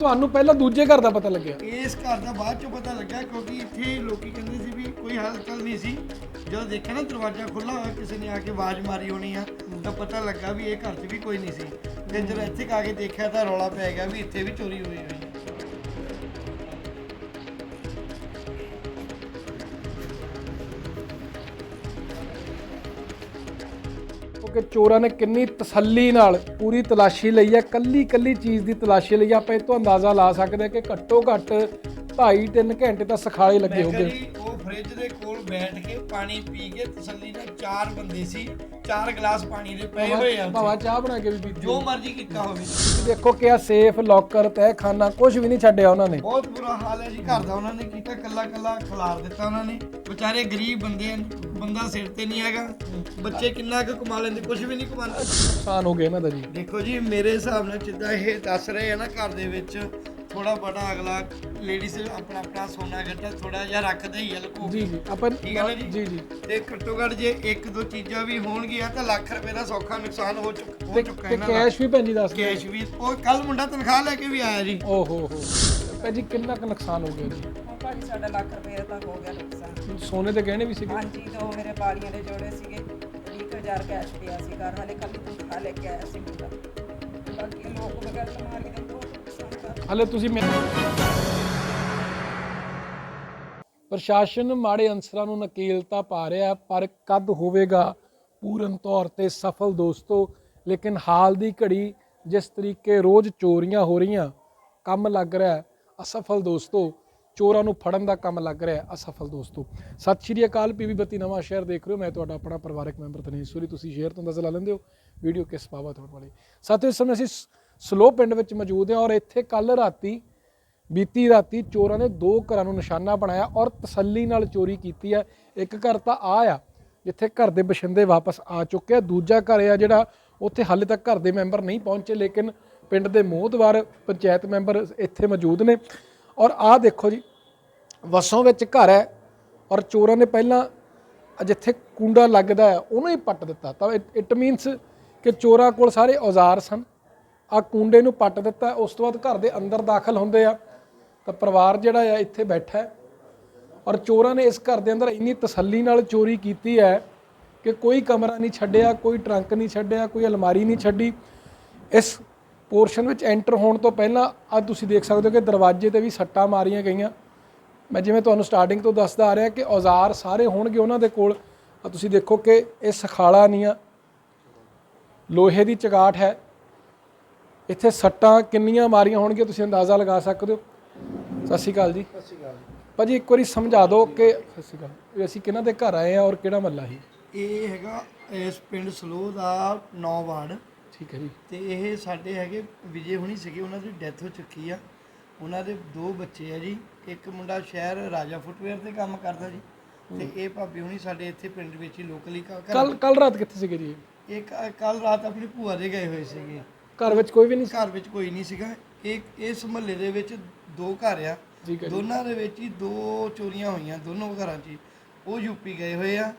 ਤੁਹਾਨੂੰ ਪਹਿਲਾਂ ਦੂਜੇ ਘਰ ਦਾ ਪਤਾ ਲੱਗਿਆ। ਇਸ ਘਰ ਦਾ ਬਾਅਦ ਚੋਂ ਪਤਾ ਲੱਗਾ ਕਿਉਂਕਿ ਇੱਥੇ ਲੋਕੀ ਕਹਿੰਦੇ ਸੀ ਵੀ ਕੋਈ ਹਲਚਲ ਨਹੀਂ ਸੀ। ਜਦੋਂ ਦੇਖਿਆ ਨਾ ਦਰਵਾਜ਼ਾ ਖੁੱਲਾ ਹੋਇਆ, ਕਿਸੇ ਨੇ ਆ ਕੇ ਆਵਾਜ਼ ਮਾਰੀ ਹੋਣੀ ਆ, ਤਾਂ ਪਤਾ ਲੱਗਾ ਵੀ ਇਹ ਘਰ 'ਚ ਵੀ ਕੋਈ ਨਹੀਂ ਸੀ। ਤੇ ਜਦੋਂ ਇੱਥੇ ਆ ਕੇ ਦੇਖਿਆ ਤਾਂ ਰੌਲਾ ਪੈ ਗਿਆ ਵੀ ਇੱਥੇ ਵੀ ਚੋਰੀ ਹੋਈ ਹੋਈ ਕਿਉਂਕਿ ਚੋਰਾਂ ਨੇ ਕਿੰਨੀ ਤਸੱਲੀ ਨਾਲ ਪੂਰੀ ਤਲਾਸ਼ੀ ਲਈ ਹੈ ਕੱਲੀ ਕੱਲੀ ਚੀਜ਼ ਦੀ ਤਲਾਸ਼ੀ ਲਈ। ਆਪਾਂ ਇਹ ਤੋਂ ਅੰਦਾਜ਼ਾ ਲਾ ਸਕਦੇ ਹਾਂ ਕਿ ਘੱਟੋ ਘੱਟ 2.5 3 ਘੰਟੇ ਤਾਂ ਸਖਾਲੇ ਲੱਗੇ ਹੋਗੇ ਫ੍ਰਿਜ ਦੇ ਕੋਲ ਬੈਠ ਕੇ ਪਾਣੀ ਪੀ ਕੇ ਤਸੱਲੀ ਨਾਲ ਚਾਰ ਬੰਦੇ ਸੀ ਚਾਰ ਗਲਾਸ ਪਾਣੀ ਦੇ ਪਏ ਹੋਏ ਆ ਭਾਵਾ। ਚਾਹ ਬਣਾ ਕੇ ਵੀ ਪੀਤੀ ਜੋ ਮਰਜ਼ੀ ਕੀਤਾ ਹੋਵੇ। ਦੇਖੋ ਕਿ ਆ ਸੇਫ ਲੋਕਰ ਤਹਿ ਖਾਨਾ ਕੁਝ ਵੀ ਨਹੀਂ ਛੱਡਿਆ ਉਹਨਾਂ ਨੇ। ਬਹੁਤ ਬੁਰਾ ਹਾਲ ਹੈ ਜੀ ਘਰ ਦਾ ਉਹਨਾਂ ਨੇ ਕੀਤਾ ਕੱਲਾ ਕੱਲਾ ਖਿਲਾਰ ਦਿੱਤਾ ਉਹਨਾਂ ਨੇ। ਵਿਚਾਰੇ ਗਰੀਬ ਬੰਦੇ ਹਨ ਬੰਦਾ ਸਿਰ ਤੇ ਨਹੀਂ ਹੈਗਾ। ਬੱਚੇ ਕਿੰਨਾ ਕੁ ਕਮਾ ਲੈਂਦੇ ਕੁਝ ਵੀ ਨਹੀਂ ਕਮਾਉਂਦੇ ਨੁਕਸਾਨ ਹੋ ਗਿਆ ਇਹਨਾਂ ਦਾ ਜੀ। ਦੇਖੋ ਜੀ ਮੇਰੇ ਹਿਸਾਬ ਨਾਲ ਜਿੱਦਾਂ ਇਹ ਦੱਸ ਰਹੇ ਆ ਨਾ ਘਰ ਦੇ ਵਿੱਚ ਥੋੜਾ ਬੜਾ ਅਗਲਾ ਲੇਡੀਜ਼ ਆਪਣਾ ਆਪਣਾ ਸੋਨਾ ਗੱਟਾ ਥੋੜਾ ਜਿਹਾ ਰੱਖਦੇ ਹੀ ਆ ਲੁਕੋ ਜੀ ਜੀ। ਆਪਾਂ ਠੀਕ ਹੈ ਨਾ ਜੀ? ਜੀ ਜੀ। ਤੇ ਘੱਟੋ ਘੱਟ ਜੇ ਇੱਕ ਦੋ ਚੀਜ਼ਾਂ ਵੀ ਹੋਣਗੀਆਂ ਤਾਂ ਲੱਖ ਰੁਪਏ ਦਾ ਸੌਖਾ ਨੁਕਸਾਨ ਹੋ ਚੁੱਕਾ ਹੋ ਤੇ ਚੁੱਕਾ ਤੇ ਇਹਨਾਂ ਦਾ। ਕੈਸ਼ ਵੀ ਭੈਣ ਜੀ ਦੱਸ ਦਿਓ। ਕੈਸ਼ ਵੀ ਉਹ ਕੱਲ ਮੁੰਡਾ ਤਨਖਾਹ ਲੈ ਕੇ ਵੀ ਆਇਆ ਜੀ। ਓ ਹੋ ਹੋ ਭੈਣ ਜੀ ਕਿੰਨਾ ਕੁ ਨੁਕਸਾਨ ਹੋ ਗਿਆ ਜੀ? ਹੁਣ ਭਾਜੀ ਸਾਡਾ ਲੱਖ ਰੁਪਏ ਤੱਕ ਹੋ ਗਿਆ ਨੁਕਸਾਨ। ਸੋਨੇ ਦੇ ਗਹਿਣੇ ਵੀ ਸੀਗੇ? ਹਾਂਜੀ ਦੋ ਮੇਰੇ ਬਾਲੀਆਂ ਦੇ ਜੋੜੇ ਸੀਗੇ। 20000 ਕੈਸ਼ ਪਿਆ ਸੀ ਘਰ ਹਾਲੇ ਕੱਲ ਤਨਖਾਹ ਲੈ ਕੇ ਆਇਆ ਸੀ ਮੁੰਡਾ। ਬਾਕੀ ਲੋਕ ਵਗੈਰਾ ਮਾਰੀ ਦੇ ਹਲੇ ਤੁਸੀਂ ਮੈਂ ਪ੍ਰਸ਼ਾਸਨ ਮਾੜੇ ਅੰਸਰਾਂ ਨੂੰ ਨਕੇਲਤਾ ਪਾ ਰਿਹਾ ਪਰ ਕਦ ਹੋਵੇਗਾ? ਪੂਰਨ ਤੌਰ ਤੇ ਸਫਲ ਦੋਸਤੋ, ਲੇਕਿਨ ਹਾਲ ਦੀ ਘੜੀ ਜਿਸ ਤਰੀਕੇ ਰੋਜ਼ ਚੋਰੀਆਂ ਹੋ ਰਹੀਆਂ, ਕੰਮ ਲੱਗ ਰਿਹਾ ਅਸਫਲ ਦੋਸਤੋ। ਚੋਰਾਂ ਨੂੰ ਫੜਨ ਦਾ ਕੰਮ ਲੱਗ ਰਿਹਾ ਅਸਫਲ ਦੋਸਤੋ। ਸਤਿ ਸ਼੍ਰੀ ਅਕਾਲ ਪੀਵੀ ਬੱਤੀ ਨਵਾਂ ਸ਼ਹਿਰ ਦੇਖ ਰਹੇ ਹੋ। ਮੈਂ ਤੁਹਾਡਾ ਆਪਣਾ ਪਰਿਵਾਰਕ ਮੈਂਬਰ ਤਨੇਸ਼ ਸੂਰੀ। ਤੁਸੀਂ ਸ਼ੇਅਰ ਤੋਂ ਅੰਦਾਜ਼ਾ ਲਾ ਲੈਂਦੇ ਹੋ, ਵੀਡੀਓ ਕਿਸ ਪਾਵਾ ਤੁਹਾਡੇ ਵਾਲੇ। ਸਾਥੀਓ, ਇਸ ਸਮੇਂ ਅਸੀਂ ਸਲੋ ਪਿੰਡ ਵਿੱਚ ਮੌਜੂਦ ਹੈ ਔਰ ਇੱਥੇ ਕੱਲ ਰਾਤੀ, ਬੀਤੀ ਰਾਤੀ ਚੋਰਾਂ ਨੇ ਦੋ ਘਰਾਂ ਨੂੰ ਨਿਸ਼ਾਨਾ ਬਣਾਇਆ ਔਰ ਤਸੱਲੀ ਨਾਲ ਚੋਰੀ ਕੀਤੀ ਹੈ। ਇੱਕ ਘਰ ਤਾਂ ਆ ਆ, ਜਿੱਥੇ ਘਰ ਦੇ ਬਸ਼ਿੰਦੇ ਵਾਪਸ ਆ ਚੁੱਕੇ ਆ। ਦੂਜਾ ਘਰ ਆ ਜਿਹੜਾ ਉੱਥੇ ਹਾਲੇ ਤੱਕ ਘਰ ਦੇ ਮੈਂਬਰ ਨਹੀਂ ਪਹੁੰਚੇ, ਲੇਕਿਨ ਪਿੰਡ ਦੇ ਮੋਹਦਵਾਰ ਪੰਚਾਇਤ ਮੈਂਬਰ ਇੱਥੇ ਮੌਜੂਦ ਨੇ। ਔਰ ਆਹ ਦੇਖੋ ਜੀ, ਵਸੋਂ ਵਿੱਚ ਘਰ ਹੈ ਔਰ ਚੋਰਾਂ ਨੇ ਪਹਿਲਾਂ ਜਿੱਥੇ ਕੁੰਡਾ ਲੱਗਦਾ ਹੈ ਉਹਨੂੰ ਹੀ ਪੱਟ ਦਿੱਤਾ। ਤਾਂ ਇਟ ਮੀਨਸ ਕਿ ਚੋਰਾਂ ਕੋਲ ਸਾਰੇ ਔਜ਼ਾਰ ਸਨ। ਆ ਕੁੰਡੇ ਨੂੰ ਪੱਟ ਦਿੱਤਾ, ਉਸ ਤੋਂ ਬਾਅਦ ਘਰ ਦੇ ਅੰਦਰ ਦਾਖਲ ਹੁੰਦੇ ਆ, ਤਾਂ ਪਰਿਵਾਰ ਜਿਹੜਾ ਆ ਇੱਥੇ ਬੈਠਾ ਹੈ। ਔਰ ਚੋਰਾਂ ਨੇ ਇਸ ਘਰ ਦੇ ਅੰਦਰ ਇੰਨੀ ਤਸੱਲੀ ਨਾਲ ਚੋਰੀ ਕੀਤੀ ਹੈ ਕਿ ਕੋਈ ਕਮਰਾ ਨਹੀਂ ਛੱਡਿਆ, ਕੋਈ ਟਰੰਕ ਨਹੀਂ ਛੱਡਿਆ, ਕੋਈ ਅਲਮਾਰੀ ਨਹੀਂ ਛੱਡੀ। ਇਸ ਪੋਰਸ਼ਨ ਵਿੱਚ ਐਂਟਰ ਹੋਣ ਤੋਂ ਪਹਿਲਾਂ ਅੱਜ ਤੁਸੀਂ ਦੇਖ ਸਕਦੇ ਹੋ ਕਿ ਦਰਵਾਜ਼ੇ ਤੇ ਵੀ ਸੱਟਾਂ ਮਾਰੀਆਂ ਗਈਆਂ। ਮੈਂ ਜਿਵੇਂ ਤੁਹਾਨੂੰ ਸਟਾਰਟਿੰਗ ਤੋਂ ਦੱਸਦਾ ਆ ਰਿਹਾ ਕਿ ਔਜ਼ਾਰ ਸਾਰੇ ਹੋਣਗੇ ਉਹਨਾਂ ਦੇ ਕੋਲ। ਤੁਸੀਂ ਦੇਖੋ ਕਿ ਇਹ ਸਖਾਲਾ ਨਹੀਂ ਆ। ਲੋਹੇ ਦੀ ਚਗਾਟ ਹੈ। ਇੱਥੇ ਸੱਟਾਂ ਕਿੰਨੀਆਂ ਮਾਰੀਆਂ ਹੋਣਗੀਆਂ ਤੁਸੀਂ ਅੰਦਾਜ਼ਾ ਲਗਾ ਸਕਦੇ ਹੋ? ਸਤਿ ਸ਼੍ਰੀ ਅਕਾਲ ਜੀ। ਸਤਿ ਸ਼੍ਰੀ ਅਕਾਲ ਭਾਜੀ ਇੱਕ ਵਾਰੀ ਸਮਝਾ ਦਿਓ ਕਿ ਸਤਿ ਸ਼੍ਰੀ ਅਕਾਲ ਵੀ ਅਸੀਂ ਕਿਹਨਾਂ ਦੇ ਘਰ ਆਏ ਆ ਔਰ ਕਿਹੜਾ ਮਹੱਲਾ ਸੀ? ਇਹ ਹੈਗਾ ਇਸ ਪਿੰਡ ਸਲੋ ਦਾ 9 ਵਾਰਡ। ਠੀਕ ਹੈ ਜੀ। ਤੇ ਇਹ ਸਾਡੇ ਹੈਗੇ ਵਿਜੇ ਹੁਣੀ ਸੀਗੇ ਉਹਨਾਂ ਦੀ ਡੈਥ ਹੋ ਚੁੱਕੀ ਆ। ਉਹਨਾਂ ਦੇ ਦੋ ਬੱਚੇ ਆ ਜੀ। ਇੱਕ ਮੁੰਡਾ ਸ਼ਹਿਰ ਰਾਜਾ ਫੁੱਟਵੇਅਰ ਤੇ ਕੰਮ ਕਰਦਾ ਜੀ। ਤੇ ਇਹ ਭਾਬੀ ਹੁਣੀ ਸਾਡੇ ਇੱਥੇ ਪਿੰਡ ਵਿੱਚ ਹੀ ਲੋਕਲੀ ਕੱਲ ਕੱਲ ਰਾਤ ਕਿੱਥੇ ਸੀਗੇ ਜੀ ਇੱਕ ਕੱਲ ਰਾਤ ਆਪਣੀ ਭੂਆ ਦੇ ਗਏ ਹੋਏ ਸੀਗੇ। ਘਰ ਵਿੱਚ ਕੋਈ ਵੀ ਨਹੀਂ ਸੀ? ਘਰ ਵਿੱਚ ਕੋਈ ਨਹੀਂ ਸੀਗਾ। ਇੱਕ ਇਸ ਮੁਹੱਲੇ ਦੇ ਵਿੱਚ ਦੋ ਘਰ ਆ। ਠੀਕ ਹੈ ਜੀ। ਦੋਨਾਂ ਦੇ ਵਿੱਚ ਹੀ ਦੋ ਚੋਰੀਆਂ ਹੋਈਆਂ ਦੋਨੋਂ ਘਰਾਂ 'ਚ ਹੀ। ਉਹ ਯੂਪੀ ਗਏ ਹੋਏ ਆ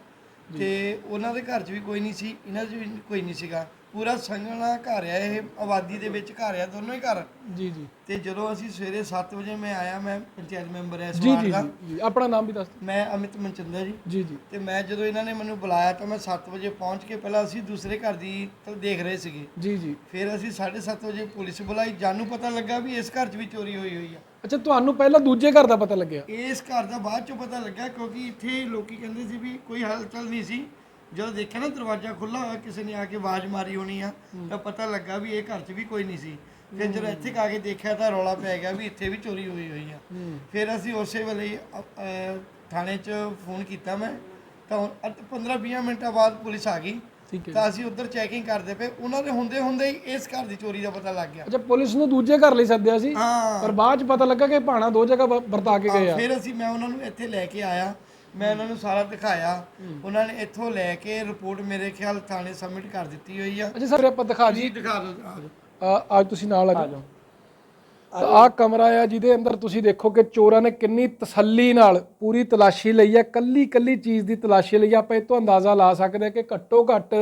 ਤੇ ਉਹਨਾਂ ਦੇ ਘਰ 'ਚ ਵੀ ਕੋਈ ਨਹੀਂ ਸੀ ਇਹਨਾਂ 'ਚ ਵੀ ਕੋਈ ਨਹੀਂ ਸੀਗਾ। ਪੂਰਾ ਸੰਘਣਾ ਘਰ ਆ ਇਹ ਆਬਾਦੀ ਦੇ ਵਿੱਚ ਘਰ ਆ ਦੋਨੋਂ ਹੀ ਘਰ। ਜੀ ਜੀ। ਤੇ ਜਦੋਂ ਅਸੀਂ ਸਵੇਰੇ 7 ਵਜੇ ਮੈਂ ਆਇਆ ਮੈਂ ਪੰਚਾਇਤ ਮੈਂਬਰ ਐ ਇਸ ਜੀ ਵਾਰ ਜੀ ਦਾ। ਜੀ, ਜੀ ਆਪਣਾ ਨਾਮ ਵੀ ਦੱਸ ਦਿਓ। ਮੈਂ ਅਮਿਤ ਮਨਚੰਦਾ ਜੀ। ਜੀ ਜੀ। ਤੇ ਮੈਂ ਜਦੋਂ ਇਹਨਾਂ ਨੇ ਮੈਨੂੰ ਬੁਲਾਇਆ ਤਾਂ ਮੈਂ 7 ਵਜੇ ਪਹੁੰਚ ਕੇ ਪਹਿਲਾਂ ਅਸੀਂ ਦੂਸਰੇ ਘਰ ਦੀ ਤਾਂ ਦੇਖ ਰਹੇ ਸੀਗੇ। ਜੀ ਜੀ। ਫਿਰ ਅਸੀਂ 7:30 ਵਜੇ ਪੁਲਿਸ ਬੁਲਾਈ। ਜਾਨੂੰ ਪਤਾ ਲੱਗਾ ਵੀ ਇਸ ਘਰ 'ਚ ਵੀ ਚੋਰੀ ਹੋਈ ਹੋਈ ਆ। ਅੱਛਾ ਤੁਹਾਨੂੰ ਪਹਿਲਾਂ ਦੂਜੇ ਘਰ ਦਾ ਪਤਾ ਲੱਗਿਆ? ਇਸ ਘਰ ਦਾ ਬਾਅਦ 'ਚੋਂ ਪਤਾ ਲੱਗਾ ਕਿਉਂਕਿ ਇੱਥੇ ਲੋਕੀ ਕਹਿੰਦੇ ਸੀ ਵੀ ਕੋਈ ਹਲਚਲ ਨਹੀਂ ਸੀ। ਜਦੋਂ ਦੇਖਿਆ ਨਾ ਦਰਵਾਜ਼ਾ ਖੁੱਲਾ ਹੋਇਆ ਕਿਸੇ ਨੇ ਆ ਕੇ ਆਵਾਜ਼ ਮਾਰੀ ਹੋਣੀ ਆ ਤਾਂ ਪਤਾ ਲੱਗਾ ਵੀ ਇਹ ਘਰ 'ਚ ਵੀ ਕੋਈ ਨਹੀਂ ਸੀ। ਫਿਰ ਜਦੋਂ ਇੱਥੇ ਆ ਕੇ ਦੇਖਿਆ ਤਾਂ ਰੌਲਾ ਪੈ ਗਿਆ ਵੀ ਇੱਥੇ ਵੀ ਚੋਰੀ ਹੋਈ ਹੋਈ ਆ। ਫਿਰ ਅਸੀਂ ਉਸੇ ਵੇਲੇ ਹੀ, ਅ- ਅ, ਥਾਣੇ 'ਚ ਫੋਨ ਕੀਤਾ ਮੈਂ ਤਾਂ 15-20 ਮਿੰਟਾਂ ਬਾਅਦ ਪੁਲਿਸ ਆ ਗਈ। ਠੀਕ ਹੈ। ਤਾਂ ਅਸੀਂ ਉੱਧਰ ਚੈਕਿੰਗ ਕਰਦੇ ਪਏ ਉਹਨਾਂ ਦੇ ਹੁੰਦੇ ਹੁੰਦੇ ਹੀ ਇਸ ਘਰ ਦੀ ਚੋਰੀ ਦਾ ਪਤਾ ਲੱਗ ਗਿਆ। ਅੱਛਾ ਪੁਲਿਸ ਨੂੰ ਦੂਜੇ ਘਰ ਲਈ ਸੱਦਿਆ ਸੀ ਹਾਂ। ਪਰ ਬਾਅਦ ਚ ਪਤਾ ਲੱਗਾ ਕਿ ਭਾਣਾ ਦੋ ਜਗ੍ਹਾ ਵ- ਵਰਤਾ ਕੇ ਗਏ ਆ ਫਿਰ ਅਸੀਂ ਮੈਂ ਉਹਨਾਂ ਨੂੰ ਇੱਥੇ ਲੈ ਕੇ ਆਇਆ। ਮੈਂ ਉਹਨਾਂ ਨੂੰ ਸਾਰਾ ਦਿਖਾਇਆ। ਉਹਨਾਂ ਨੇ ਇੱਥੋਂ ਲੈ ਕੇ ਰਿਪੋਰਟ ਮੇਰੇ ਖਿਆਲ ਥਾਣੇ ਸਬਮਿਟ ਕਰ ਦਿੱਤੀ ਹੋਈ ਆ। ਅੱਛਾ ਸਰ ਆਪਾਂ ਦਿਖਾ ਜੀ ਦਿਖਾ ਦਿਓ ਆ ਜਾਓ। ਆ- ਅੱਜ ਤੁਸੀਂ ਨਾਲ ਆ ਜਾਓ। ਤਾਂ ਆਹ ਕਮਰਾ ਆ ਜਿਹਦੇ ਅੰਦਰ ਤੁਸੀਂ ਦੇਖੋ ਕਿ ਚੋਰਾਂ ਨੇ ਕਿੰਨੀ ਤਸੱਲੀ ਨਾਲ ਪੂਰੀ ਤਲਾਸ਼ੀ ਲਈ ਹੈ ਕੱਲੀ ਕੱਲੀ ਚੀਜ਼ ਦੀ ਤਲਾਸ਼ੀ ਲਈ ਹੈ। ਆਪਾਂ ਇਹ ਤੋਂ ਅੰਦਾਜ਼ਾ ਲਾ ਸਕਦੇ ਹਾਂ ਕਿ ਘੱਟੋ ਘੱਟ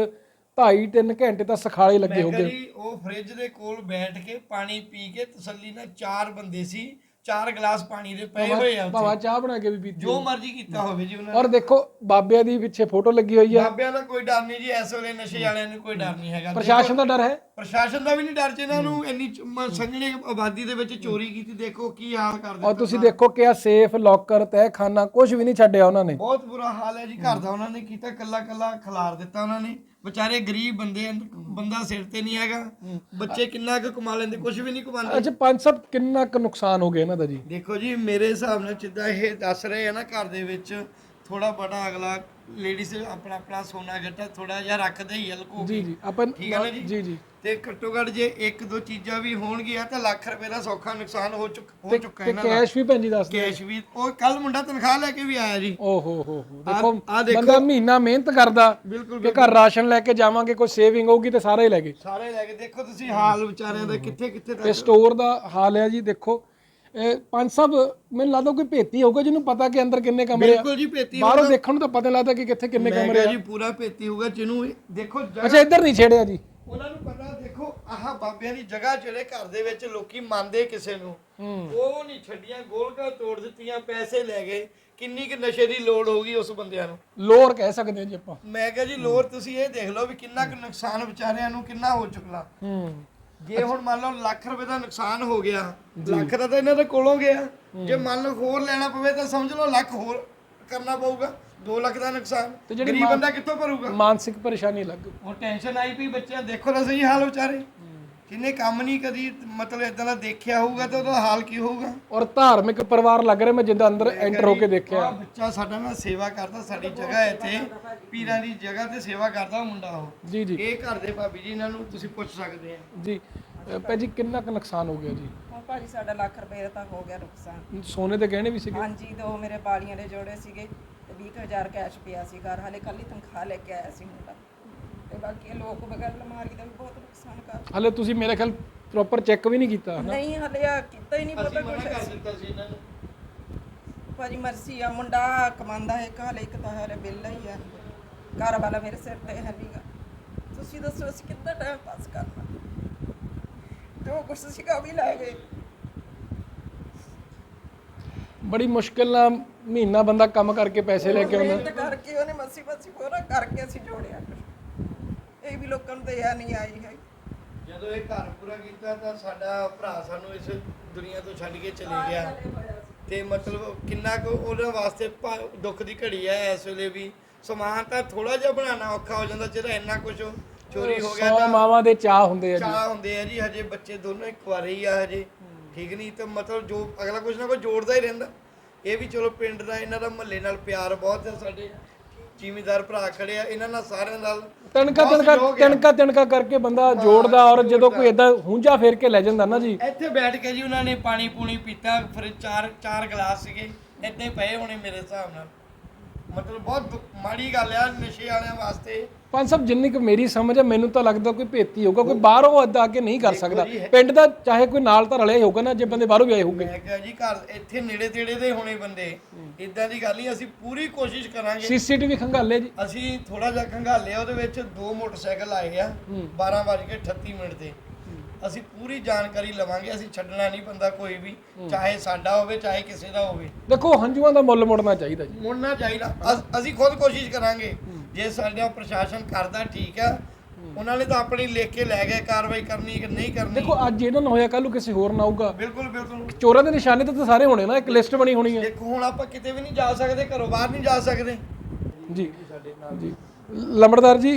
2.5 3 ਘੰਟੇ ਤਾਂ ਸਖਾਲੇ ਲੱਗੇ ਮੈਂ ਕਿਹਾ ਹੋਗੇ ਜੀ ਉਹ ਫ੍ਰਿਜ ਦੇ ਕੋਲ ਬੈਠ ਕੇ ਪਾਣੀ ਪੀ ਕੇ ਤਸੱਲੀ ਨਾਲ ਚਾਰ ਬੰਦੇ ਸੀ। ਚਾਰ ਗਲਾਸ ਪਾਣੀ ਦੇ ਪਏ ਹੋਏ ਆ ਭਾਵਾ ਉੱਥੇ ਚਾਹ ਬਣਾ ਕੇ ਵੀ ਪੀਤੀ ਜੋ ਮਰਜ਼ੀ ਕੀਤਾ ਹੋਵੇ ਜੀ ਉਹਨਾਂ ਔਰ ਦੇਖੋ ਬਾਬਿਆਂ ਦੀ ਪਿੱਛੇ ਫੋਟੋ ਲੱਗੀ ਹੋਈ ਆ। ਬਾਬਿਆਂ ਦਾ ਕੋਈ ਡਰ ਨਹੀਂ ਜੀ ਇਸ ਵੇਲੇ ਨਸ਼ੇ ਵਾਲਿਆਂ ਨੂੰ ਕੋਈ ਡਰ ਨਹੀਂ ਹੈਗਾ। ਪ੍ਰਸ਼ਾਸਨ ਦਾ ਡਰ ਹੈ? ਪ੍ਰਸ਼ਾਸਨ ਦਾ ਵੀ ਨਹੀਂ ਡਰ ਜਿਨ੍ਹਾਂ ਨੂੰ ਇੰਨੀ ਚ- ਮ- ਸੰਘਣੀ ਆਬਾਦੀ ਦੇ ਵਿੱਚ ਚੋਰੀ ਕੀਤੀ ਦੇਖੋ ਕੀ ਹਾਲ ਕਰ ਔਰ ਦਿੱਤਾ ਤੁਸੀਂ ਦੇਖੋ ਕਿ ਆ ਸੇਫ ਲੋਕਰ ਤਹਿਖਾਨਾ ਕੁਝ ਵੀ ਨਹੀਂ ਛੱਡਿਆ ਉਹਨਾਂ ਨੇ। ਬਹੁਤ ਬੁਰਾ ਹਾਲ ਹੈ ਜੀ ਘਰ ਦਾ ਉਹਨਾਂ ਨੇ ਕੀਤਾ ਕੱਲਾ ਕੱਲਾ ਖਿਲਾਰ ਦਿੱਤਾ ਉਹਨਾਂ ਨੇ। ਵਿਚਾਰੇ ਗਰੀਬ ਬੰਦੇ ਆ, ਬੰਦਾ ਸਿਰ ਤੇ ਨਹੀਂ ਹੈਗਾ। ਬੱਚੇ ਕਿੰਨਾ ਕੁ ਕਮਾ ਲੈਂਦੇ ਕੁਝ ਵੀ ਨਹੀਂ ਕਮਾਉਂਦੇ। ਅੱਛਾ ਪੰਜ ਸਭ ਕਿੰਨਾ ਕੁ ਨੁਕਸਾਨ ਹੋ ਗਿਆ ਇਹਨਾਂ ਦਾ ਜੀ? ਦੇਖੋ ਜੀ ਮੇਰੇ ਹਿਸਾਬ ਨਾਲ ਜਿੱਦਾਂ ਇਹ ਦੱਸ ਰਹੇ ਆ ਨਾ ਘਰ ਦੇ ਵਿੱਚ ਥੋੜਾ ਬੜਾ ਅਗਲਾ ਲੇਡੀਜ਼ ਆਪਣਾ ਆਪਣਾ ਸੋਨਾ ਗੱਟਾ ਥੋੜਾ ਜਿਹਾ ਰੱਖਦੇ ਹੀ ਆ ਲੁਕੋ ਜੀ ਜੀ ਆਪਾਂ ਠੀਕ ਹੈ ਨਾ ਜੀ? ਜੀ ਜੀ। ਤੇ ਘੱਟੋ ਘੱਟ ਜੇ ਇੱਕ ਦੋ ਚੀਜ਼ਾਂ ਵੀ ਹੋਣਗੀਆਂ ਤਾਂ ਲੱਖ ਰੁਪਏ ਦਾ ਸੌਖਾ ਨੁਕਸਾਨ ਹੋ ਚੁੱਕ ਹੋ ਚੁੱਕਾ ਤੇ ਇਹਨਾਂ ਦਾ। ਕੈਸ਼ ਵੀ ਭੈਣ ਜੀ ਦੱਸਦੇ ਕੈਸ਼ ਵੀ ਉਹ ਕੱਲ ਮੁੰਡਾ ਤਨਖਾਹ ਲੈ ਕੇ ਵੀ ਆਇਆ ਜੀ। ਓ ਹੋ ਹੋ ਹੋ। ਦੇਖੋ ਆਹ ਦੇਖੋ। ਬੰਦਾ ਮਹੀਨਾ ਮਿਹਨਤ ਕਰਦਾ। ਬਿਲਕੁਲ ਕਿ ਘਰ ਰਾਸ਼ਨ ਲੈ ਕੇ ਜਾਵਾਂਗੇ ਕੋਈ ਸੇਵਿੰਗ ਹੋਊਗੀ ਤੇ ਸਾਰੇ ਹੀ ਲੈ ਗਏ। ਸਾਰੇ ਲੈ ਕੇ ਦੇਖੋ ਤੁਸੀਂ ਹਾਲ ਵਿਚਾਰਿਆਂ ਦਾ ਕਿੱਥੇ ਕਿੱਥੇ ਤੇ ਤੱਕ ਸਟੋਰ ਦਾ ਹਾਲ ਹੈ ਜੀ ਦੇਖੋ। ਇਹ ਪੰਜ ਸਭ ਮੈਨੂੰ ਲੱਗਦਾ ਕੋਈ ਭੇਤੀ ਹੋਊਗਾ ਜਿਹਨੂੰ ਪਤਾ ਕਿ ਅੰਦਰ ਕਿੰਨੇ ਕਮਰੇ ਆ। ਬਿਲਕੁਲ ਜੀ ਪੇਤੀ ਬਾਹਰੋਂ ਦੇਖਣ ਨੂੰ ਤਾਂ ਪਤਾ ਲੱਗਦਾ ਕਿ ਕਿੱਥੇ ਕਿੰਨੇ ਮੈਂ ਕਮਰੇ ਕਿਹਾ ਆ। ਜੀ ਪੂਰਾ ਪੇਤੀ ਹੋਊਗਾ ਜਿਹਨੂੰ ਇਹ- ਦੇਖੋ ਅੱਛਾ ਇੱਧਰ ਨਹੀਂ ਛੇੜਿਆ ਜੀ। ਉਹਨਾਂ ਨੂੰ ਪਤਾ ਦੇਖੋ ਆਹ ਬਾਬਿਆਂ ਦੀ ਜਗ੍ਹਾ ਜਿਹੜੇ ਘਰ ਦੇ ਵਿੱਚ ਲੋਕੀ ਮੰਨਦੇ ਕਿਸੇ ਨੂੰ। ਹੂੰ। ਉਹ ਨਹੀਂ ਛੱਡੀਆਂ ਗੋਲਕਾਂ ਤੋੜ ਦਿੱਤੀਆਂ ਪੈਸੇ ਲੈ ਗਏ। ਕਿੰਨੀ ਕਿ ਨਸ਼ੇ ਦੀ ਲੋੜ ਹੋਊਗੀ ਉਸ ਬੰਦਿਆਂ ਨੂੰ? ਲੋਰ ਕਹਿ ਸਕਦੇ ਹਾਂ ਜੀ ਆਪਾਂ। ਮੈਂ ਕਿਹਾ ਜੀ ਲੋੜ ਤੁਸੀਂ ਇਹ ਦੇਖ ਲਓ ਵੀ ਕਿੰਨਾ ਕੁ ਨੁਕਸਾਨ ਵਿਚਾਰਿਆਂ ਨੂੰ ਕਿੰਨਾ ਹੋ ਚੁੱਕਲਾ। ਹੂੰ। ਜੇ ਹੁਣ ਮੰਨ ਲਓ ਲੱਖ ਰੁਪਏ ਦਾ ਨੁਕਸਾਨ ਹੋ ਗਿਆ ਲੱਖ ਦਾ ਤਾਂ ਇਹਨਾਂ ਦੇ ਕੋਲੋਂ ਗਿਆ। ਜੇ ਮੰਨ ਲਓ ਹੋਰ ਲੈਣਾ ਪਵੇ ਤਾਂ ਸਮਝ ਲਓ ਲੱਖ ਹੋਰ ਕਰਨਾ ਪਊਗਾ। 2 ਲੱਖ ਦਾ ਨੁਕਸਾਨ। ਤੇ ਜਿਹੜੀ ਗਰੀਬ ਮਾਂ- ਬੰਦਾ ਕਿੱਥੋਂ ਭਰੂਗਾ? ਮਾਨਸਿਕ ਪਰੇਸ਼ਾਨੀ ਲੱਗ ਉਹ ਟੈਨਸ਼ਨ ਆਈ ਪਈ ਬੱਚਿਆਂ ਦੇਖੋ ਤਾਂ ਸਹੀ ਹਾਲ ਵਿਚਾਰੇ। ਜਿਹਨੇ ਕੰਮ ਨਹੀਂ ਕਦੀ ਮਤਲਬ ਇਦਾਂ ਦਾ ਦੇਖਿਆ ਹੋਊਗਾ ਤਾਂ ਉਹਦਾ ਹਾਲ ਕੀ ਹੋਊਗਾ? ਔਰ ਧਾਰਮਿਕ ਪਰਿਵਾਰ ਲੱਗ ਰਿਹਾ ਮੈਂ ਜਿੱਦਾਂ ਅੰਦਰ ਐਂਟਰ ਹੋ ਕੇ ਦੇਖਿਆ। ਆਹ ਬੱਚਾ ਸਾਡਾ ਨਾਲ ਸੇਵਾ ਕਰਦਾ ਸਾਡੀ ਜਗ੍ਹਾ ਹੈ ਇੱਥੇ ਪੀਰਾਂ ਦੀ ਜਗ੍ਹਾ ਤੇ ਸੇਵਾ ਕਰਦਾ ਉਹ ਮੁੰਡਾ ਉਹ। ਜੀ ਜੀ। ਇਹ ਘਰ ਦੇ ਭਾਬੀ ਜੀ ਇਹਨਾਂ ਨੂੰ ਤੁਸੀਂ ਪੁੱਛ ਸਕਦੇ ਆ। ਜੀ ਅ, ਭੈਣ ਜੀ ਕਿੰਨਾ ਕੁ ਨੁਕਸਾਨ ਹੋ ਗਿਆ ਜੀ? ਹੁਣ ਭਾਜੀ ਸਾਡਾ ਲੱਖ ਰੁਪਏ ਦਾ ਤਾਂ ਹੋ ਗਿਆ ਨੁਕਸਾਨ। ਸੋਨੇ ਦੇ ਗਹਿਣੇ ਵੀ ਸੀਗੇ? ਹਾਂਜੀ ਦੋ ਮੇਰੇ ਬਾਲੀਆਂ ਦੇ ਜੋੜੇ ਸੀਗੇ। ਤੇ 20000 ਕੈਸ਼ ਪਿਆ ਸੀ ਘਰ ਹਾਲੇ ਕੱਲ ਹੀ ਤਨਖਾਹ ਲੈ ਕੇ ਆਇਆ ਸੀ ਮੁੰਡਾ। ਤੇ ਬਾਕੀ ਇਹ ਲੋਕ ਬਗੈਰ ਅਲਮਾਰੀ ਦਾ ਵੀ ਬਹੁਤ ਨੁਕਸਾਨ ਕਰ ਹਲੇ ਤੁਸੀਂ ਮੇਰੇ ਖਿਆਲ ਪ੍ਰੋਪਰ ਚੈੱਕ ਵੀ ਨਹੀਂ ਕੀਤਾ ਹਨਾ? ਨਹੀਂ ਹਲੇ ਆ ਕੀਤਾ ਹੀ ਨਹੀਂ ਪਤਾ ਅਸੀਂ ਮਨਾ ਕਰ ਦਿੱਤਾ ਸੀ ਇਹਨਾਂ ਨੂੰ। ਭਾਜੀ ਮਰਸੀ ਆ ਮੁੰਡਾ ਕਮਾਉਂਦਾ ਹੈ ਹਾਲੇ ਇੱਕ ਤਾਂ ਹਾਲੇ ਬਿੱਲ ਹੀ ਆ। ਘਰ ਵਾਲਾ ਮੇਰੇ ਸਿਰ ਤੇ ਹੈ ਨਹੀਂਗਾ ਤੁਸੀਂ ਦੱਸੋ ਅਸੀਂ ਕਿੱਦਾਂ ਟਾਈਮ ਪਾਸ ਕਰਨਾ? ਜੋ ਕੁਛ ਸੀਗਾ ਉਹ ਵੀ ਲੈ ਗਏ। ਬੜੀ ਮੁਸ਼ਕਿਲ ਨਾਲ ਮਹੀਨਾ ਬੰਦਾ ਕੰਮ ਕਰਕੇ ਪੈਸੇ ਲੈ ਕੇ ਆਉਂਦਾ। ਕਰਕੇ ਉਹਨੇ ਮੱਸੀ ਮੱਸੀ ਪੂਰਾ ਕਰਕੇ ਅਸੀਂ ਜੋੜਿਆ। ਇਹ ਵੀ ਲੋਕਾਂ ਨੂੰ ਤਾਂ ਇਹ ਨਹੀਂ ਆਈ ਹੈ ਜਦੋਂ ਇਹ ਘਰ ਪੂਰਾ ਕੀਤਾ ਤਾਂ ਸਾਡਾ ਭਰਾ ਸਾਨੂੰ ਇਸ ਦੁਨੀਆ ਤੋਂ ਛੱਡ ਕੇ ਚਲੇ ਗਿਆ। ਤੇ ਮਤਲਬ ਕਿੰਨਾ ਕੁ ਉਹਨਾਂ ਵਾਸਤੇ ਭਾ- ਦੁੱਖ ਦੀ ਘੜੀ ਹੈ ਇਸ ਵੇਲੇ ਵੀ। ਸਮਾਨ ਤਾਂ ਥੋੜਾ ਜਿਹਾ ਬਣਾਉਣਾ ਔਖਾ ਹੋ ਜਾਂਦਾ ਜਦੋਂ ਇੰਨਾ ਕੁਝ ਚੋਰੀ ਹੋ ਗਿਆ ਸੌ ਤਾਂ ਮਾਵਾਂ ਦੇ ਚਾਹ ਹੁੰਦੇ ਆ ਜੀ। ਚਾਹ ਹੁੰਦੇ ਆ ਜੀ ਹਜੇ ਬੱਚੇ ਦੋਨੋਂ ਇੱਕ ਵਾਰੇ ਹੀ ਆ ਹਜੇ। ਠੀਕ ਨਹੀਂ ਤਾਂ ਮਤਲਬ ਜੋ ਅਗਲਾ ਕੁਝ ਨਾ ਕੁਝ ਜੋੜਦਾ ਹੀ ਰਹਿੰਦਾ। ਇਹ ਵੀ ਚਲੋ ਪਿੰਡ ਦਾ ਇਹਨਾਂ ਦਾ ਮਹੱਲੇ ਨਾਲ ਪਿਆਰ ਬਹੁਤ ਹੈ ਸਾਡੇ। ਜ਼ਿਮੀਦਾਰ ਭਰਾ ਖੜੇ ਆ ਇਹਨਾਂ ਨਾਲ ਸਾਰਿਆਂ ਨਾਲ ਤਣਕਾ ਤਣਕਾ। ਤਣਕਾ ਤਣਕਾ ਕਰਕੇ ਬੰਦਾ ਜੋੜਦਾ ਔਰ ਜਦੋਂ ਕੋਈ ਇਦਾਂ ਹੁੰਜਾ ਫੇਰ ਕੇ ਲੈ ਜਾਂਦਾ ਨਾ ਜੀ। ਇੱਥੇ ਬੈਠ ਕੇ ਜੀ ਉਹਨਾਂ ਨੇ ਪਾਣੀ ਪੂਣੀ ਪੀਤਾ ਫਿਰ ਚਾਰ ਚਾਰ ਗਲਾਸ ਸੀਗੇ ਇੱਦਾਂ ਹੀ ਪਏ ਹੋਣੇ ਮੇਰੇ ਹਿਸਾਬ ਨਾਲ। ਮਤਲਬ ਬਹੁਤ ਮਾੜੀ ਗੱਲ ਆ ਨਸ਼ੇ ਵਾਲਿਆਂ ਵਾਸਤੇ। ਪੰਜ ਸਾਹਿਬ ਜਿੰਨੀ ਕੁ ਮੇਰੀ ਸਮਝ ਹੈ ਮੈਨੂੰ ਤਾਂ ਲੱਗਦਾ ਕੋਈ ਭੇਤੀ ਹੋਊਗਾ ਕੋਈ ਬਾਹਰੋਂ ਆ ਕੇ ਨਹੀਂ ਕਰ ਸਕਦਾ। ਪਿੰਡ ਦਾ ਚਾਹੇ ਕੋਈ ਨਾਲ ਤਾਂ ਰਲਿਆ ਹੀ ਹੋਊਗਾ ਨਾ ਜੇ ਬੰਦੇ ਬਾਹਰੋਂ ਵੀ ਆਏ ਹੋਊਗੇ। ਮੈਂ ਕਿਹਾ ਜੀ ਘਰ ਇੱਥੇ ਨੇੜੇ ਤੇੜੇ ਦੇ ਹੋਣੇ ਬੰਦੇ। ਇਦਾਂ ਦੀ ਗੱਲ ਨਹੀਂ ਅਸੀਂ ਪੂਰੀ ਕੋਸ਼ਿਸ਼ ਕਰਾਂਗੇ। ਸੀਸੀਟੀਵੀ ਖੰਗਾਲੇ ਜੀ। ਅਸੀਂ ਥੋੜਾ ਜਿਹਾ ਖੰਗਾਲਿਆ ਉਹਦੇ ਵਿੱਚ ਦੋ ਮੋਟਰਸਾਈਕਲ ਆਏ ਆ 12:38 ਮਿੰਟ ਤੇ ਅਸੀਂ ਪੂਰੀ ਜਾਣਕਾਰੀ ਲਵਾਂਗੇ ਅਸੀਂ ਛੱਡਣਾ ਨਹੀਂ ਬੰਦਾ ਕੋਈ ਵੀ ਚਾਹੇ ਸਾਡਾ ਹੋਵੇ ਚਾਹੇ ਕਿਸੇ ਦਾ ਹੋਵੇ। ਦੇਖੋ ਹੰਝੂਆਂ ਦਾ ਮੁੱਲ ਮੁੜਨਾ ਚਾਹੀਦਾ ਜੀ। ਮੁੜਨਾ ਚਾਹੀਦਾ। ਅਸ- ਅਸੀਂ ਖੁਦ ਕੋਸ਼ਿਸ਼ ਕਰਾਂਗੇ। ਜੇ ਸਾਡਾ ਪ੍ਰਸ਼ਾਸਨ ਕਰਦਾ ਠੀਕ ਆ। ਉਹਨਾਂ ਨੇ ਤਾਂ ਆਪਣੀ ਲਿਖ ਕੇ ਲੈ ਗਏ ਕਾਰਵਾਈ ਕਰਨੀ ਕਿ ਨਹੀਂ ਕਰਨੀ। ਦੇਖੋ ਅੱਜ ਇਹਨਾਂ ਨੂੰ ਹੋਇਆ ਕੱਲ ਨੂੰ ਕਿਸੇ ਹੋਰ ਨਾ ਆਊਗਾ। ਬਿਲਕੁਲ ਬਿਲਕੁਲ। ਚੋਰਾਂ ਦੇ ਨਿਸ਼ਾਨੇ ਤਾਂ ਸਾਰੇ ਹੋਣੇ ਨਾ ਇੱਕ ਲਿਸਟ ਬਣੀ ਹੋਣੀ ਹੈ। ਦੇਖੋ ਹੁਣ ਆਪਾਂ ਕਿਤੇ ਵੀ ਨਹੀਂ ਜਾ ਸਕਦੇ ਘਰੋਂ ਬਾਹਰ ਨਹੀਂ ਜਾ ਸਕਦੇ। ਜੀ। ਜੀ। ਲੰਬੜਦਾਰ ਜੀ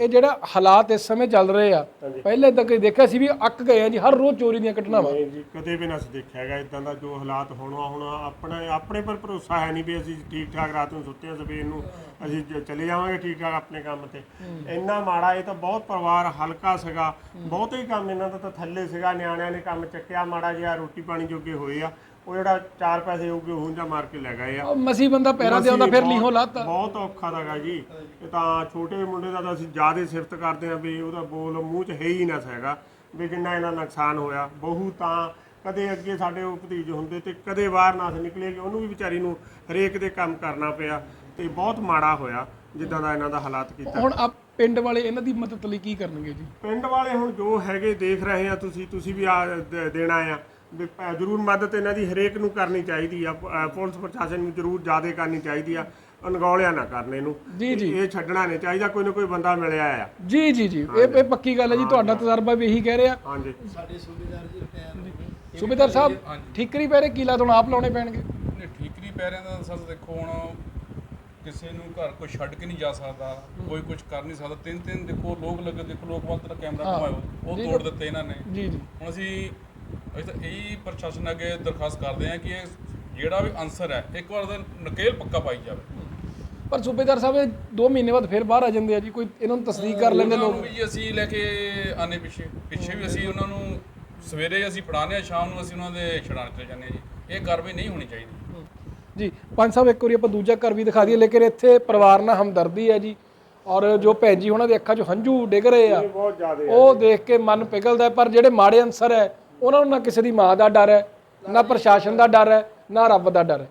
ਇਹ ਜਿਹੜਾ ਹਾਲਾਤ ਇਸ ਸਮੇਂ ਚੱਲ ਰਹੇ ਆ ਪਹਿਲੇ ਤਾਂ ਕਦੇ ਦੇਖਿਆ ਸੀ ਵੀ ਅੱਕ ਗਏ ਆ ਜੀ ਹਰ ਰੋਜ਼ ਚੋਰੀ ਦੀਆਂ ਘਟਨਾਵਾਂ। ਨਹੀਂ ਜੀ ਕਦੇ ਵੀ ਨਾ ਅਸੀਂ ਦੇਖਿਆ ਹੈਗਾ ਇਦਾਂ ਦਾ ਜੋ ਹਾਲਾਤ ਹੋਣਾ ਹੁਣ ਆਪਣੇ ਆਪਣੇ ਪਰ ਭਰੋਸਾ ਹੈ ਨਹੀਂ ਵੀ ਅਸੀਂ ਠੀਕ ਠਾਕ ਰਾਤ ਨੂੰ ਸੁੱਤੇ ਹਾਂ ਸਵੇਰ ਨੂੰ ਅਸੀਂ ਚਲੇ ਜਾਵਾਂਗੇ ਠੀਕ ਠਾਕ ਆਪਣੇ ਕੰਮ ਤੇ। ਇੰਨਾ ਮਾੜਾ ਇਹ ਤਾਂ ਬਹੁਤ ਪਰਿਵਾਰ ਹਲਕਾ ਸੀਗਾ ਬਹੁਤ ਹੀ ਕੰਮ ਇਹਨਾਂ ਦਾ ਤਾਂ ਥੱਲੇ ਸੀਗਾ ਨਿਆਣਿਆਂ ਨੇ ਕੰਮ ਚੱਕਿਆ ਮਾੜਾ ਜਿਹਾ ਰੋਟੀ ਪਾਣੀ ਜੋਗੇ ਹੋਏ ਆ। ਉਹ ਜਿਹੜਾ ਚਾਰ ਪੈਸੇ ਹੋਗੇ ਉਹ ਜਾਂ ਮਾਰ ਕੇ ਲੈ ਗਏ ਆ। ਉਹ ਮਸੀ ਬੰਦਾ ਪੈਰਾਂ ਤੇ ਆਉਂਦਾ ਫਿਰ ਬਹੁਤ- ਲੀਹੋਂ ਲਾਤਾ। ਬਹੁਤ ਔਖਾ ਹੈਗਾ ਜੀ। ਇਹ ਤਾਂ ਛੋਟੇ ਮੁੰਡੇ ਦਾ ਤਾਂ ਅਸੀਂ ਜ਼ਿਆਦਾ ਸਿਫਤ ਕਰਦੇ ਆਂ ਵੀ ਉਹਦਾ ਬੋਲ ਮੂੰਹ 'ਚ ਹੈ ਹੀ ਨਾ ਹੈਗਾ ਵੀ ਜਿੰਨਾ ਇਹਨਾਂ ਨੁਕਸਾਨ ਹੋਇਆ। ਬਹੂ ਤਾਂ ਕਦੇ ਅੱਗੇ ਸਾਡੇ ਉਹ ਭਤੀਜ ਹੁੰਦੇ ਤੇ ਕਦੇ ਬਾਹਰ ਨਾ ਸੀ ਨਿਕਲੇ ਕਿ ਉਹਨੂੰ ਵੀ ਵਿਚਾਰੀ ਨੂੰ ਹਰੇਕ ਦੇ ਕੰਮ ਕਰਨਾ ਪਿਆ ਤੇ ਬਹੁਤ ਮਾੜਾ ਹੋਇਆ ਜਿੱਦਾਂ ਦਾ ਇਹਨਾਂ ਦਾ ਹਾਲਾਤ ਕੀਤਾ। ਹੁਣ ਆ ਪਿੰਡ ਵਾਲੇ ਇਹਨਾਂ ਦੀ ਮਦਦ ਲਈ ਕੀ ਕਰਨਗੇ ਜੀ? ਪਿੰਡ ਵਾਲੇ ਹੁਣ ਜੋ ਹੈਗੇ ਦੇਖ ਰਹੇ ਆ ਤੁਸੀਂ ਤੁਸੀਂ ਵੀ ਆ ਦ- ਦੇਣਾ ਆ। ਵੀ ਜ਼ਰੂਰ ਮਦਦ ਇਹਨਾਂ ਦੀ ਹਰੇਕ ਨੂੰ ਕਰਨੀ ਚਾਹੀਦੀ ਆ ਪ- ਅ, ਪੁਲਿਸ ਪ੍ਰਸ਼ਾਸਨ ਨੂੰ ਜ਼ਰੂਰ ਜ਼ਿਆਦਾ ਕਰਨੀ ਚਾਹੀਦੀ ਆ ਅਣਗੌਲਿਆ ਨਾ ਕਰਨ ਇਹਨੂੰ। ਜੀ, ਜੀ। ਇਹ ਛੱਡਣਾ ਨਹੀਂ ਚਾਹੀਦਾ ਕੋਈ ਨਾ ਕੋਈ ਬੰਦਾ ਮਿਲਿਆ ਆ। ਜੀ ਜੀ ਜੀ। ਇਹ ਇਹ ਪੱਕੀ ਗੱਲ ਹੈ ਜੀ ਤੁਹਾਡਾ ਤਜਰਬਾ ਵੀ ਇਹੀ ਕਹਿ ਰਿਹਾ। ਹਾਂਜੀ। ਸੂਬੇਦਾਰ ਸਾਹਿਬ ਠੀਕਰੀ ਪੈਰੇ ਕੀਲਾ ਤੋਂ ਆਪ ਲਾਉਣੇ ਪੈਣਗੇ? ਨੇ ਠੀਕ ਨਹੀਂ ਪੈ ਤਾਂ ਸਰ ਦੇਖੋ ਹੁਣ ਕਿਸੇ ਨੂੰ ਘਰ ਕੋਈ ਛੱਡ ਕੇ ਨਹੀਂ ਜਾ ਸਕਦਾ ਕੋਈ ਕੁਝ ਕਰ ਨਹੀਂ ਸਕਦਾ। ਤਿੰਨ ਤਿੰਨ ਦੇਖੋ ਲੋਕ ਲੱਗੇ ਦੇਖੋ ਲੋਕ ਵੱਲ ਤੇਰਾ ਕੈਮਰਾ ਘੁਮਾਇਓ ਉਹ ਜੀ। ਤੋੜ ਦਿੱਤੇ ਇਹਨਾਂ ਨੇ। ਜੀ ਜੀ। ਹੁਣ ਅਸੀਂ ਅਸੀਂ ਤਾਂ ਇਹੀ ਪ੍ਰਸ਼ਾਸਨ ਅੱਗੇ ਦਰਖਾਸਤ ਕਰਦੇ ਹਾਂ ਕਿ ਇਹ ਜਿਹੜਾ ਵੀ ਅਨਸਰ ਹੈ ਇੱਕ ਵਾਰ ਦਾ ਨਕੇਲ ਪੱਕਾ ਪਾਈ ਜਾਵੇ। ਪਰ ਸੂਬੇਦਾਰ ਸਾਹਿਬ ਇਹ 2 ਮਹੀਨੇ ਬਾਅਦ ਫਿਰ ਬਾਹਰ ਆ ਜਾਂਦੇ ਆ ਜੀ ਕੋਈ ਇਹਨਾਂ ਨੂੰ ਤਸਦੀਕ ਕਰ ਲੈਂਦੇ ਉਹਨਾਂ ਲੋਕ? ਵੀ ਅਸੀਂ ਲੈ ਕੇ ਆਨੇ ਪਿੱਛੇ ਪਿੱਛੇ ਵੀ ਅਸੀਂ ਉਹਨਾਂ ਨੂੰ ਸਵੇਰੇ ਅਸੀਂ ਫੜਾਉਂਦੇ ਹਾਂ ਸ਼ਾਮ ਨੂੰ ਅਸੀਂ ਉਹਨਾਂ ਦੇ ਛਡਾਣ ਚਲੇ ਜਾਂਦੇ ਜੀ। ਇਹ ਕਾਰਵਾਈ ਨਹੀਂ ਹੋਣੀ ਚਾਹੀਦੀ। ਜੀ ਪੰਜ ਸਾਹਿਬ ਇੱਕ ਵਾਰੀ ਆਪਾਂ ਦੂਜਾ ਘਰ ਵੀ ਦਿਖਾ ਦਈਏ ਲੇਕਿਨ ਇੱਥੇ ਪਰਿਵਾਰ ਨਾਲ ਹਮਦਰਦੀ ਹੈ ਜੀ। ਔਰ ਜੋ ਭੈਣ ਜੀ ਉਹਨਾਂ ਦੇ ਅੱਖਾਂ 'ਚੋਂ ਹੰਝੂ ਡਿੱਗ ਰਹੇ ਆ। ਬਹੁਤ ਜ਼ਿਆਦਾ ਉਹ ਦੇਖ ਕੇ ਮਨ ਪਿਘਲਦਾ ਹੈ, ਪਰ ਜਿਹੜੇ ਮਾੜੇ ਅਨਸਰ ਹੈ ਉਹਨਾਂ ਨੂੰ ਨਾ ਕਿਸੇ ਦੀ ਮਾਂ ਦਾ ਡਰ ਹੈ ਨਾ ਪ੍ਰਸ਼ਾਸਨ ਦਾ ਡਰ ਹੈ ਨਾ ਰੱਬ ਦਾ ਡਰ ਹੈ।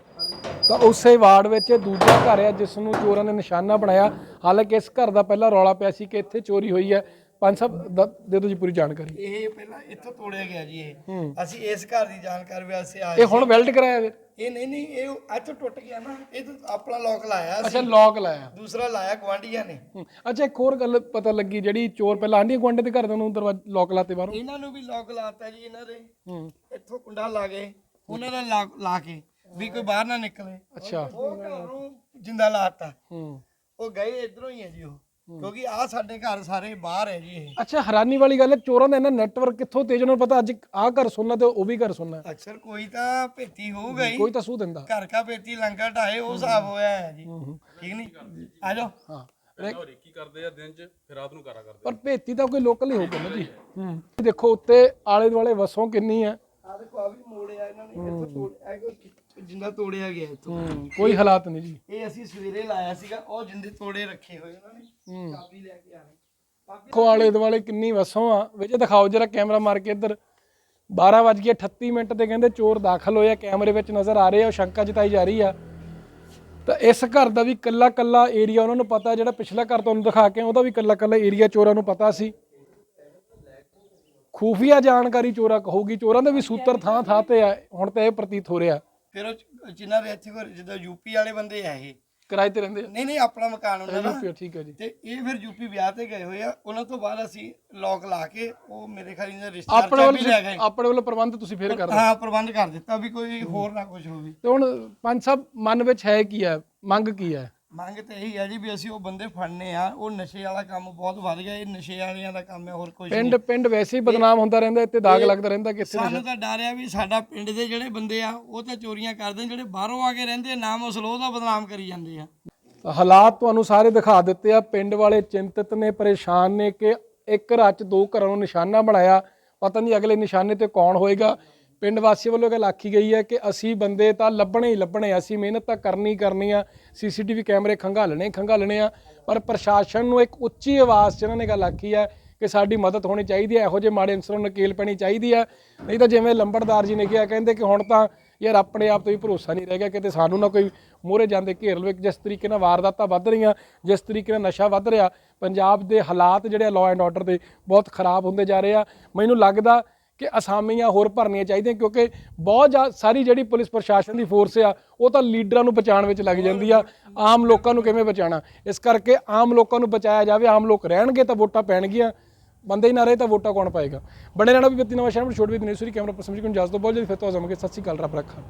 ਤਾਂ ਉਸੇ ਵਾਰਡ ਵਿੱਚ ਦੂਜਾ ਘਰ ਹੈ ਜਿਸ ਨੂੰ ਚੋਰਾਂ ਨੇ ਨਿਸ਼ਾਨਾ ਬਣਾਇਆ। ਹਾਲਾਂਕਿ ਇਸ ਘਰ ਦਾ ਪਹਿਲਾਂ ਰੌਲਾ ਪਿਆ ਸੀ ਕਿ ਇੱਥੇ ਚੋਰੀ ਹੋਈ ਹੈ। ਪੰਜ ਸਾਹਿਬ ਦ- ਦੇ ਦਿਓ ਜੀ ਪੂਰੀ ਜਾਣਕਾਰੀ। ਇਹ ਪਹਿਲਾਂ ਇੱਥੋਂ ਤੋੜਿਆ ਗਿਆ ਜੀ ਇਹ। ਅਸੀਂ ਇਸ ਘਰ ਦੀ ਜਾਣਕਾਰੀ ਵਾਸਤੇ ਆਏ ਇਹ ਹੁਣ ਵੈਲਡ ਕਰਾਇਆ ਫਿਰ। ਇਹ ਨਹੀਂ ਨਹੀਂ ਇਹ ਇੱਥੋਂ ਟੁੱਟ ਗਿਆ ਨਾ ਇਹ ਤਾਂ ਆਪਣਾ ਲੋਕ ਲਾਇਆ ਅੱਛਾ ਲੋਕ ਲਾਇਆ। ਦੂਸਰਾ ਲਾਇਆ ਗਵਾਂਢੀਆਂ ਨੇ। ਅੱਛਾ ਇੱਕ ਹੋਰ ਗੱਲ ਪਤਾ ਲੱਗੀ ਜਿਹੜੀ ਚੋਰ ਪਹਿਲਾਂ ਆਂਢੀ ਗੁਆਂਢੀ ਦੇ ਘਰ ਦੇ ਨੂੰ ਦਰਵਾਜ਼ਾ ਲੋਕ ਲਾਤੇ ਬਾਹਰੋਂ? ਇਹਨਾਂ ਨੂੰ ਵੀ ਲੋਕ ਲਾਤਾ ਜੀ ਇਹਨਾਂ ਦੇ। ਹੂੰ। ਇੱਥੋਂ ਕੁੰਡਾ ਲਾ ਗਏ ਉਹਨਾਂ ਦਾ lock ਲਾ ਕੇ ਵੀ ਕੋਈ ਬਾਹਰ ਨਾ ਨਿਕਲੇ। ਅੱਛਾ। ਉਹ ਘਰ ਜਿੰਦਾ ਲਾਤਾ ਹੂੰ। ਉਹ ਗਏ ਇਧਰੋਂ ਹੀ ਹੈ ਜੀ ਉਹ। ਕਿਉਂਕਿ ਆ ਸਾਡੇ ਘਰ ਸਾਰੇ ਬਾਹਰ ਹੈ ਜੀ ਇਹ। ਅੱਛਾ ਹੈਰਾਨੀ ਵਾਲੀ ਗੱਲ ਹੈ ਚੋਰਾਂ ਦਾ ਇਹਨਾਂ ਨੈਟਵਰਕ ਕਿੱਥੋਂ ਤੇਜ਼ ਉਹਨਾਂ ਨੂੰ ਪਤਾ? ਅੱਜ ਆਹ ਘਰ ਸੁਣਨਾ ਤੇ ਉਹ ਵੀ ਘਰ ਸੁਣਨਾ ਅਕਸਰ ਕੋਈ ਤਾਂ ਭੇਤੀ ਹੋਊਗਾ ਹੀ ਕੋਈ ਤਾਂ ਸੂ ਦਿੰਦਾ। ਘਰ ਕਾ ਭੇਤੀ ਲੰਕਾ ਢਾਏ ਉਹ ਹਿਸਾਬ ਹੋਇਆ ਹੈ ਜੀ। ਠੀਕ ਨਹੀਂ? ਆ ਜਾਓ। ਹਾਂ। ਪਹਿਲਾਂ ਕੀ ਕਰਦੇ ਆ ਦਿਨ 'ਚ ਫਿਰ ਰਾਤ ਨੂੰ ਕਾਰਾ ਕਰਦੇ ਪਰ ਭੇਤੀ ਤਾਂ ਕੋਈ ਲੋਕਲ ਹੀ ਹੋਊਗਾ ਨਾ ਜੀ। ਹੂੰ। ਦੇਖੋ ਉੱਤੇ ਆਲੇ ਦੁਆਲੇ ਵਸੋਂ ਕਿੰਨੀ ਹੈ। ਆ ਦੇਖੋ ਆ ਵੀ ਮੋੜਿਆ ਇਹਨਾਂ ਨੇ ਇੱਥੋਂ ਤੋੜ ਇਹ ਕੋਈ ਜਿੰਦਾ ਤੋੜਿਆ ਗਿਆ ਇੱਥੋਂ। ਹੂੰ ਕੋਈ ਹਾਲਾਤ ਨਹੀਂ ਜੀ। ਇਹ ਅਸੀਂ ਸਵੇਰੇ ਲਾਇਆ ਸੀਗਾ ਉਹ ਜਿੰਦੇ ਤੋੜੇ ਰੱਖੇ ਹੋਏ ਉਹਨਾਂ ਨੇ ਚਾਬੀ ਲੈ ਕੇ ਆਏ ਦੇਖੋ ਆਲੇ ਦੁਆਲੇ ਕਿੰਨੀ ਵਸੋਂ ਆ। ਵਿੱਚ ਦਿਖਾਓ ਜਰਾ ਕੈਮਰਾ ਮਾਰ ਕੇ ਇੱਧਰ। 12:38 ਮਿੰਟ ਤੇ ਕਹਿੰਦੇ ਚੋਰ ਦਾਖਲ ਹੋਇਆ ਕੈਮਰੇ ਵਿੱਚ ਨਜ਼ਰ ਆ ਰਹੇ ਆ ਸ਼ੰਕਾ ਜਤਾਈ ਜਾ ਰਹੀ ਆ। ਤਾਂ ਇਸ ਘਰ ਦਾ ਵੀ ਕੱਲਾ ਕੱਲਾ ਏਰੀਆ ਉਹਨਾਂ ਨੂੰ ਪਤਾ ਜਿਹੜਾ ਪਿਛਲਾ ਘਰ ਤੁਹਾਨੂੰ ਦਿਖਾ ਕੇ ਉਹਦਾ ਵੀ ਕੱਲਾ ਕੱਲਾ ਏਰੀਆ ਚੋਰਾਂ ਨੂੰ ਪਤਾ ਸੀ। ਖੂਫੀਆ ਜਾਣਕਾਰੀ ਚੋਰਾਂ ਕਹੂਗੀ ਚੋਰਾਂ ਦੇ ਵੀ ਸੂਤਰ ਥਾਂ ਥਾਂ ਤੇ ਆ ਹੁਣ ਤਾਂ ਇਹ ਪ੍ਰਤੀਤ ਹੋ ਰਿਹਾ। ਫਿਰ ਉਹ ਚ- ਜਿਨ੍ਹਾਂ ਦੇ ਇੱਥੇ ਕੋਈ ਜਿੱਦਾਂ ਯੂਪੀ ਵਾਲੇ ਬੰਦੇ ਆ ਇਹ। ਕਿਰਾਏ ਤੇ ਰਹਿੰਦੇ ਆ? ਨਹੀਂ ਨਹੀਂ ਆਪਣਾ ਮਕਾਨ ਉਹਨਾਂ ਦਾ। ਯੂਪੀ ਠੀਕ ਹੈ ਜੀ। ਤੇ ਇਹ ਫਿਰ ਯੂਪੀ ਵਿਆਹ ਤੇ ਗਏ ਹੋਏ ਆ। ਉਹਨਾਂ ਤੋਂ ਬਾਅਦ ਅਸੀਂ ਲੋਕ ਲਾ ਕੇ ਉਹ ਮੇਰੇ ਖਿਆਲ ਇਹਨਾਂ ਰਿਸ਼ਤੇਦਾਰ ਆਪਣੇ ਚਾਬੀ ਲੈ ਵੱਲ ਗਏ। ਆਪਣੇ ਵੱਲੋਂ ਪ੍ਰਬੰਧ ਤੁਸੀਂ ਫੇਰ ਕਰ ਹਾਂ? ਪ੍ਰਬੰਧ ਕਰ ਦਿੱਤਾ ਵੀ ਕੋਈ ਹੋਰ ਨਾ ਕੁਝ ਹੋਵੇ। ਤੇ ਹੁਣ ਪੰਜ ਸਾਹਿਬ ਮਨ ਵਿੱਚ ਹੈ ਕੀ ਹੈ ਮੰਗ ਕੀ ਹੈ ਮੰਗ ਤੇ ਇਹੀ ਆ ਜੀ ਵੀ ਅਸੀਂ ਉਹ ਬੰਦੇ ਫੜਨੇ ਆ ਉਹ ਨਸ਼ੇ ਵਾਲਾ ਕੰਮ ਬਹੁਤ ਵੱਧ ਗਿਆ ਇਹ ਨਸ਼ੇ ਵਾਲਿਆਂ ਦਾ ਕੰਮ ਹੈ ਹੋਰ ਕੁਝ ਨਹੀਂ। ਪਿੰਡ ਪਿੰਡ ਵੈਸੇ ਹੀ ਬਦਨਾਮ ਹੁੰਦਾ ਰਹਿੰਦਾ ਇੱਥੇ ਦਾਗ ਲੱਗਦਾ ਰਹਿੰਦਾ ਕਿ ਇੱਥੇ ਸਾਨੂੰ ਤਾਂ ਡਰ ਆ ਵੀ ਸਾਡਾ ਪਿੰਡ ਦੇ ਜਿਹੜੇ ਬੰਦੇ ਆ ਉਹ ਤਾਂ ਚੋਰੀਆਂ ਕਰਦੇ ਨੇ ਜਿਹੜੇ ਬਾਹਰੋਂ ਆ ਕੇ ਰਹਿੰਦੇ ਆ, ਨਾਮ ਅਸਲੋਹ ਦਾ ਬਦਨਾਮ ਕਰੀ ਜਾਂਦੇ ਆ। ਤਾਂ ਹਾਲਾਤ ਤੁਹਾਨੂੰ ਸਾਰੇ ਦਿਖਾ ਦਿੱਤੇ ਆ ਪਿੰਡ ਵਾਲੇ ਚਿੰਤਤ ਨੇ ਪਰੇਸ਼ਾਨ ਨੇ ਕਿ ਇੱਕ ਰਾਤ 'ਚ ਦੋ ਘਰਾਂ ਨੂੰ ਨਿਸ਼ਾਨਾ ਬਣਾਇਆ ਪਤਾ ਨਹੀਂ ਅਗਲੇ ਨਿਸ਼ਾਨੇ ਤੇ ਕੌਣ ਹੋਏਗਾ। ਪਿੰਡ ਵਾਸੀਆਂ ਵੱਲੋਂ ਗੱਲ ਆਖੀ ਗਈ ਹੈ ਕਿ ਅਸੀਂ ਬੰਦੇ ਤਾਂ ਲੱਭਣੇ ਹੀ ਲੱਭਣੇ ਅਸੀਂ ਮਿਹਨਤ ਤਾਂ ਕਰਨੀ ਕਰਨੀ ਆ, ਸੀਸੀਟੀਵੀ ਕੈਮਰੇ ਖੰਗਾਲਣੇ ਹੀ ਖੰਗਾਲਣੇ ਆ, ਪਰ ਪ੍ਰਸ਼ਾਸਨ ਨੂੰ ਇੱਕ ਉੱਚੀ ਆਵਾਜ਼ 'ਚ ਇਹਨਾਂ ਨੇ ਗੱਲ ਆਖੀ ਹੈ ਕਿ ਸਾਡੀ ਮਦਦ ਹੋਣੀ ਚਾਹੀਦੀ ਹੈ, ਇਹੋ ਜਿਹੇ ਮਾੜੇ ਅਨਸਰਾਂ ਨੂੰ ਨਕੇਲ ਪੈਣੀ ਚਾਹੀਦੀ ਹੈ। ਨਹੀਂ ਤਾਂ ਜਿਵੇਂ ਲੰਬੜਦਾਰ ਜੀ ਨੇ ਕਿਹਾ, ਕਹਿੰਦੇ ਕਿ ਹੁਣ ਤਾਂ ਯਾਰ ਆਪਣੇ ਆਪ ਤੋਂ ਹੀ ਭਰੋਸਾ ਨਹੀਂ ਰਹਿ ਗਿਆ, ਕਿਤੇ ਸਾਨੂੰ ਨਾ ਕੋਈ ਮੋਹਰੇ ਜਾਂਦੇ ਘੇਰ ਲਵੇ ਜਿਸ ਤਰੀਕੇ ਨਾਲ ਵਾਰਦਾਤਾਂ ਵੱਧ ਰਹੀਆਂ, ਜਿਸ ਤਰੀਕੇ ਨਾਲ ਨਸ਼ਾ ਵੱਧ ਰਿਹਾ, ਪੰਜਾਬ ਦੇ ਹਾਲਾਤ ਜਿਹੜੇ ਲਾਅ ਐਂਡ ਆਰਡਰ ਦੇ ਬਹੁਤ ਖਰਾਬ ਹੁੰਦੇ ਜਾ ਰਹੇ ਆ। ਮੈਨੂੰ ਲੱਗਦਾ ਕਿ ਅਸਾਮੀਆਂ ਹੋਰ ਭਰਨੀਆਂ ਚਾਹੀਦੀਆਂ, ਕਿਉਂਕਿ ਬਹੁਤ ਜ਼ਿਆ- ਸਾਰੀ ਜਿਹੜੀ ਪੁਲਿਸ ਪ੍ਰਸ਼ਾਸਨ ਦੀ ਫੋਰਸ ਆ, ਉਹ ਤਾਂ ਲੀਡਰਾਂ ਨੂੰ ਬਚਾਉਣ ਵਿੱਚ ਲੱਗ ਜਾਂਦੀ ਆ, ਆਮ ਲੋਕਾਂ ਨੂੰ ਕਿਵੇਂ ਬਚਾਉਣਾ? ਇਸ ਕਰਕੇ ਆਮ ਲੋਕਾਂ ਨੂੰ ਬਚਾਇਆ ਜਾਵੇ, ਆਮ ਲੋਕ ਰਹਿਣਗੇ ਤਾਂ ਵੋਟਾਂ ਪੈਣਗੀਆਂ, ਬੰਦੇ ਹੀ ਨਾ ਰਹੇ ਤਾਂ ਵੋਟਾਂ ਕੌਣ ਪਾਏਗਾ? ਬਣੇ ਰਹਿਣਾ ਵੀ ਬੱਤੀ ਨਵਾਂ ਸ਼ਹਿਰ ਵਿੱਚ ਛੋੜ ਵੀ ਦਿਨੇ ਸੂਰੀ, ਕੈਮਰਾ ਪਰਸਨ ਜੀ ਕੋਲ ਤੋਂ ਬਹੁਤ ਜਲਦੀ ਫਿਰ ਤੋਂ ਆਵਾਂਗੇ। ਸਤਿ ਸ਼੍ਰੀ ਅਕਾਲ, ਰੱਬ ਰੱਖਾ।